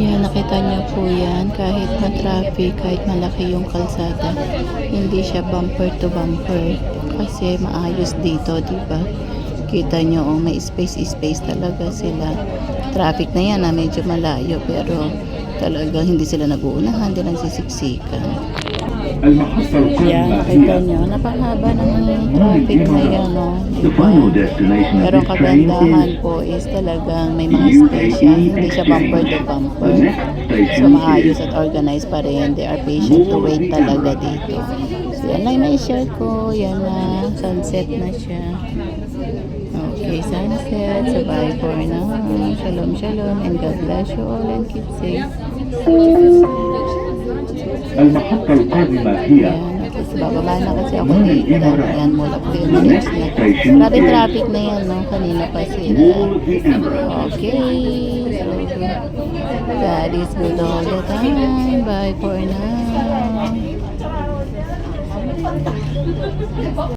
Yan, nakita niyo po yan. Kahit ma-traffic, kahit malaki yung kalsada, hindi siya bumper to bumper. Kasi maayos dito, di ba? Kita nyo, oh, may space-space talaga sila. Traffic na yan, ah, medyo malayo, pero Talagang hindi sila nag-uunahan, hindi lang sisiksikan. Yan, nakita nyo, napahaba ng traffic ngayon, no? Diba? Pero ang kagandahan po is talagang may mga special, hindi siya bumper to bumper. So maayos at organized pa rin, they are patient to wait talaga dito. So yan lang na-share ko, yan na, sunset na siya. Okay, sunset, sabay for now. Shalom, shalom, and God bless you all and keep safe. Ang makapagpag na hiya. Kasi bababa na kasi ako dito. Ayan, mall of the minutes na. Grabe traffic na yan, no? Kanina pa sila. Ah, okay. So, that is good all the time. Bye for now.